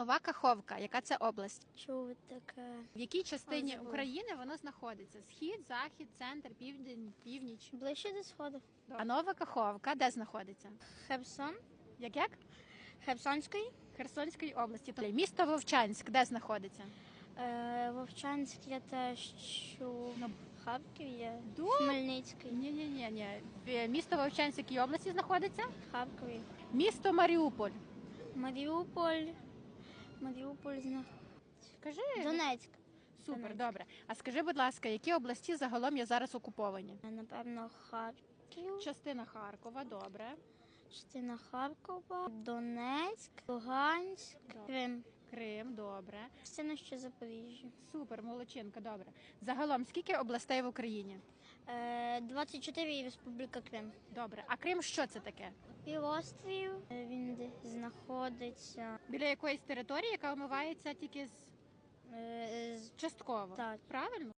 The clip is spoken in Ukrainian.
Нова Каховка. Яка це область? Чув таке. В якій частині забула. України воно знаходиться? Схід, захід, центр, південь, північ. Ближче до сходу. А нова Каховка де знаходиться? Херсон. Як як? Херсонський. Херсонської області. Місто Вовчанськ, де знаходиться? Е, Вовчанськ я теж чув. Ну, Харків є. Ду- Хмельницький. Ні, ні, ні, ні. Місто Вовчанськ, в якій області знаходиться? Харкові. Місто Маріуполь. Маріуполь. Маріуполь зна. Скажи. Донецьк. Супер, Донецьк. добре. А скажи, будь ласка, які області загалом є зараз окуповані? Е, Напевно, Харків. Частина Харкова, добре. Частина Харкова. Донецьк. Луганськ. Добре. Крим. Крим, добре. Частина ще Запоріжжя. Супер, молодчинка, добре. Загалом, скільки областей в Україні? Е, 24 і Республіка Крим. Добре. А Крим що це таке? Півострів. Е, Він знаходиться Біля якоїсь території, яка омивається тільки з е, з частково. Так. Правильно?